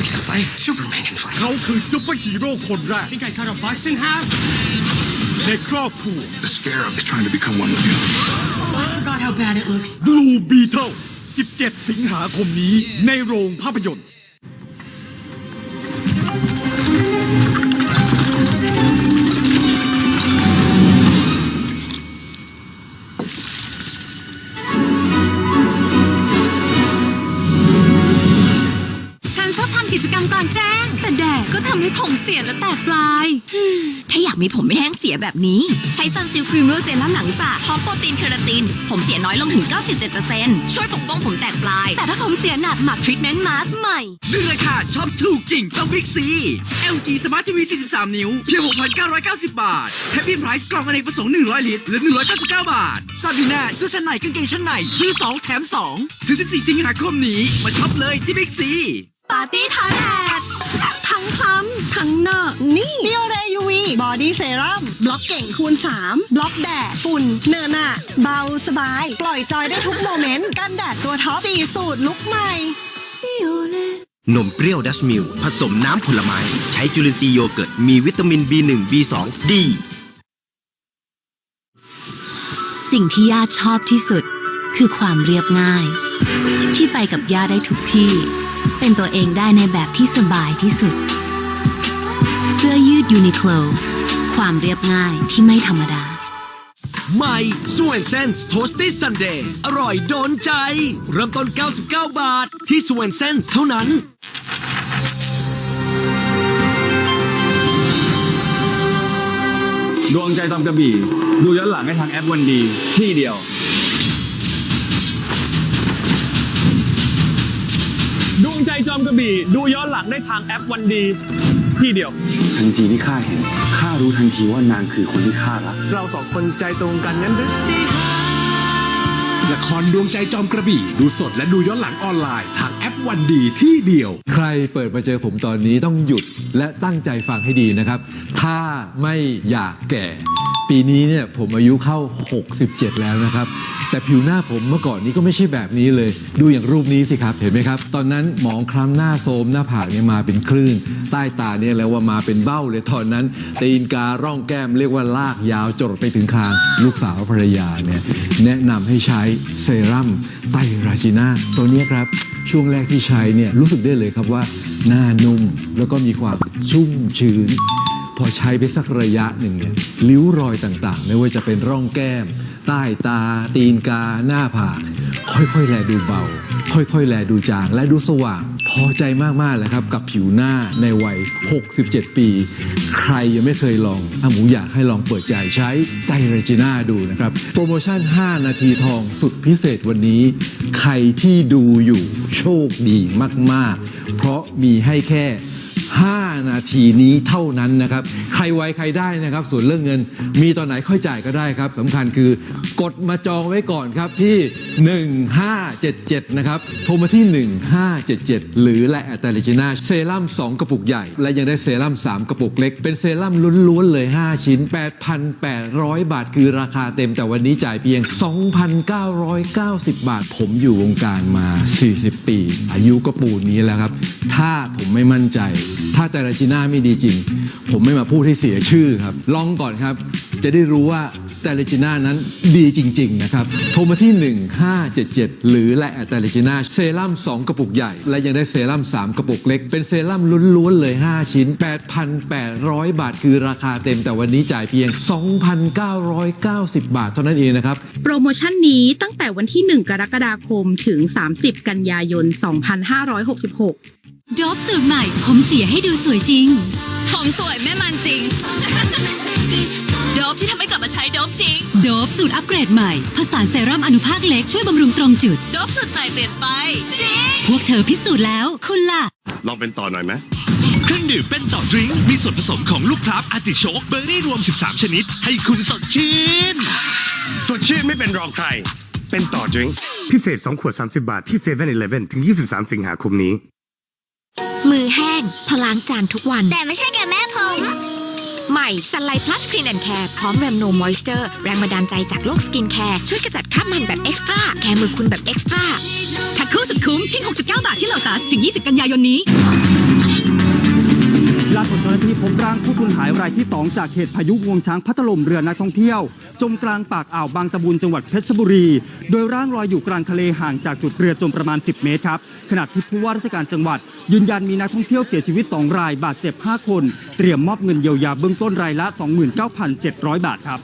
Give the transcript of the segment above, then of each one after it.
You can fly. Superman can fly. เขาคือซุปเปอร์ฮีโร่คนแรก think I cut a bus in half? ในครอบครัว The scarab is trying to become one with you. Oh, I forgot how bad it looks. Blue Beetle 17 สิงหาคมนี้ในโรงภาพยนตร์ กิจกรรมกลางแจ้ง แต่แดดก็ทำให้ผมเสียและแตกปลาย ถ้าอยากมีผมไม่แห้งเสียแบบนี้ ใช้ซันซิลครีมรูเซรั่มหนังสระพร้อมโปรตีนเคราติน ผมเสียน้อยลงถึง 97%ช่วยปกป้องผมแตกปลาย แต่ถ้าผมเสียหนักหมักทรีทเมนต์มาสใหม่เรื่องราคาชอบถูกจริงต้องบิ๊กซี LG Smart TV 43 นิ้ว เพียง 6,990 บาทแฮปปี้ไพรส์กล่องอเนกประสงค์ 100 ลิตรเหลือ 199 บาทซาบีน่าซื้อชั้นในกางเกงชั้นในซื้อ 2 แถม 2 ถึง 14 สิงหาคมนี้ มาช็อปเลยที่บิ๊กซี ปาร์ตี้ท้าแดดทั้งคล้ำทั้งหน้านี่บิโอเรยูวีบอดี้เซรั่มบล็อกเก่งคูณ 3 บล็อกแดด ฝุ่น เนินอะเบาสบาย ปล่อยจอยได้ทุกโมเมนต์ กันแดดตัวท็อป4สูตรลุกใหม่นมเปรี้ยวดัชมิลผสมน้ำผลไม้ ใช้จุลินทรีย์โยเกิร์ต มีวิตามิน B1 B2 D สิ่งที่ย่าชอบที่สุด คือความเรียบง่าย ที่ไปกับย่าได้ทุกที่ เป็นตัวเองได้ในแบบที่สบายที่สุด เสื้อยืดยูนิโคลความเรียบง่ายที่ไม่ธรรมดา ใหม่ส่วนเซนส์โทสตี้ซันเดย์อร่อยโดนใจ เริ่มต้น 99 บาท ที่ส่วนเซนส์เท่านั้น ดวงใจตอมกระบี่ ดูย้อนหลังให้ทางแอปวันดี ที่เดียว งใจจอมกระบี่ ดูย้อนหลังได้ทางแอปวันดี ที่เดียว ทันทีที่ข้าเห็นข้ารู้ทันทีว่านางคือคนที่ข้ารักเราสองคนใจตรงกันนั้นหรือละครดวงใจจอมกระบี่ ดูสดและดูย้อนหลังออนไลน์ ทางแอปวันดีที่เดียว ใครเปิดมาเจอผมตอนนี้ต้องหยุดและตั้งใจฟังให้ดีนะครับ ถ้าไม่อยากแก่ ปีนี้เนี่ยผมอายุเข้า 67 แล้วนะครับ แต่ผิวหน้าผมเมื่อก่อนนี้ก็ไม่ใช่แบบนี้เลย ดูอย่างรูปนี้สิครับ เห็นไหมครับ ตอนนั้นหมองคล้ำหน้าโทมหน้าผากเนี่ยมาเป็นคลื่น ใต้ตาเนี่ยแล้วว่ามาเป็นเบ้าเลยตอนนั้น ตีนการ่องแก้มเรียกว่าลากยาวจดไปถึงคาง ลูกสาวภรรยาเนี่ยแนะนำให้ใช้เซรั่มไตรราจิน่าตัวนี้ครับช่วงแรกที่ใช้เนี่ยรู้สึกได้เลยครับว่าหน้านุ่มแล้วก็มีความชุ่มชื้น พอใช้ไปสักระยะหนึ่งเนี่ยริ้วรอยต่างๆ ไม่ว่าจะเป็นร่องแก้ม ใต้ตา ตีนกา หน้าผาก ค่อยๆ แลดูเบา ค่อยๆ แลดูจาง และดูสว่าง พอใจมากๆเลยครับ กับผิวหน้าในวัย 67 ปี ใครยังไม่เคยลองอะหมูอยากให้ลองเปิดใจใช้ไตรเรจิน่าดูนะครับ โปรโมชั่น 5 นาทีทองสุดพิเศษวันนี้ ใครที่ดูอยู่โชคดีมากๆ เพราะมีให้แค่ 5 นาทีนี้เท่านั้นนะครับ ใครไวใครได้นะครับ ส่วนเรื่องเงินมีตอนไหนค่อยจ่ายก็ได้ครับสำคัญคือกดมาจองไว้ก่อนครับที่ 1577 นะครับ โทรมาที่ 1577 หรือและแอตเลจิน่าเซรั่ม2 กระปุกใหญ่ และยังได้เซรั่ม3 กระปุกเล็ก เป็นเซรั่มล้วนๆเลย 5 ชิ้น 8,800 บาทคือราคาเต็มแต่วันนี้จ่ายเพียง 2,990 บาท ผมอยู่วงการมา 40 ปี อายุก็ปูนนี้แล้วครับ ถ้าผมไม่มั่นใจ ถ้าแต่ละจีน่าไม่ดีจริง ผมไม่มาพูดให้เสียชื่อครับ ลองก่อนครับ จะได้รู้ว่าแต่ละจีน่านั้นดีจริง ๆ นะครับ โทรมาที่ 1577 หรือและแต่ละจีน่าเซรั่ม2 กระปุกใหญ่ และยังได้เซรั่ม3 กระปุกเล็ก เป็นเซรั่มล้วนๆเลย 5 ชิ้น 8,800 บาท คือราคาเต็มแต่วันนี้จ่ายเพียง 2,990 บาทเท่านั้นเองนะครับ โปรโมชั่นนี้ตั้งแต่วันที่ 1 กรกฎาคมถึง 30 กันยายน 2566 ดอบสูตรใหม่ ผมเสียให้ดูสวยจริง ผมสวยแม่มันจริง โดบที่ทำให้กลับมาใช้โดบจริง โดบสูตรอัปเกรดใหม่ผสานเซรั่มอนุภาคเล็กช่วยบำรุงตรงจุด โดบสูตรใหม่เปลี่ยนไป จริง พวกเธอพิสูจน์แล้ว คุณล่ะ ลองเป็นต่อหน่อยไหมเครื่องดื่มเป็นต่อดริงก์มีส่วนผสมของลูกพลับอาร์ติโชกเบอร์รี่รวม 13 ชนิด ให้คุณสดชื่น สดชื่นไม่เป็นรองใคร เป็นต่อดริงก์ พิเศษ 2 ขวด 30 บาทที่7 e เ e ่ e อถึง 23 สิงหาคมนี้ มือแห้งพลางจานทุกวัน แต่ไม่ใช่แกแม่ผม ใหม่ Sunlight Plus Clean and Care พร้อม Remno Moisture แรงบันดาลใจจากโลกสกินแคร์ช่วยกระจัดคราบมันแบบเอ็กซ์ตร้าแคร์มือคุณแบบเอ็กซ์ตร้าแพ็คคู่สุดคุ้มเพียง69 บาทที่โลตัสถึง 20 กันยายนนี้ ล่าสุดเจ้าหน้าที่พบร่างผู้สูญหายรายที่ 2 จากเหตุพายุงวงช้างพัดถล่มเรือนักท่องเที่ยว จมกลางปากอ่าวบางตะบูนจังหวัดเพชรบุรี โดยร่างลอยอยู่กลางทะเลห่างจากจุดเรือจมประมาณ 10 เมตรครับขณะที่ผู้ว่าราชการจังหวัด ยืนยันมีนักท่องเที่ยวเสียชีวิต 2 รายบาดเจ็บ 5 คน เตรียมมอบเงินเยียวยาเบื้องต้นรายละ 29,700 บาทครับ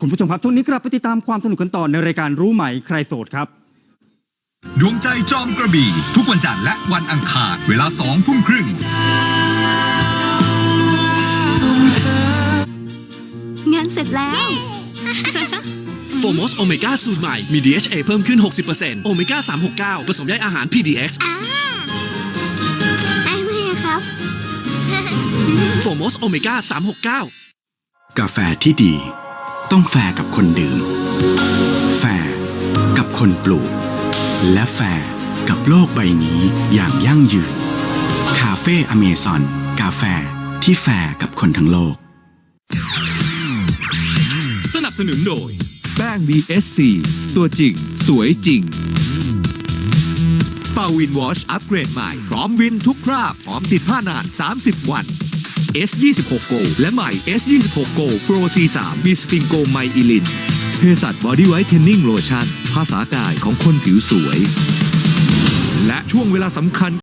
คุณผู้ชมครับช่วงนี้กลับไปติดตามความสนุกกันต่อในรายการรู้ไหมใครโสดครับดวงใจจอมกระบี่ ทุกวันจันทร์และวันอังคาร เวลาสองทุ่มครึ่ง งานเสร็จแล้ว โฟมอสโอเมก้าสูตรใหม่ มี DHA เพิ่มขึ้น 60%โอเมก้า 369 ผสมใยอาหาร PDX ไอ้แม่ครับ โฟมอสโอเมก้า 369 กาแฟที่ดี ต้องแฟร์กับคนดื่ม แฟร์กับคนปลูก และแฟร์กับโลกใบนี้อย่างยั่งยืน คาเฟ่อเมซอน กาแฟที่แฟร์กับคนทั้งโลกสนั บสนุนโดย แป้ง BSC ตัวจริง สวยจริง เป่าวินวอชอัปเกรดใหม่ พร้อมวินทุกคราบพร้อมติดผ้านาน 30 วัน S26 Go และใหม่ S26 Go Pro C3 มีสฟิงโกไมอิลินเภสัชบอดี้ไวท์เทนนิ่งโลชั่นภาษากายของคนผิวสวย และช่วงเวลาสำคัญ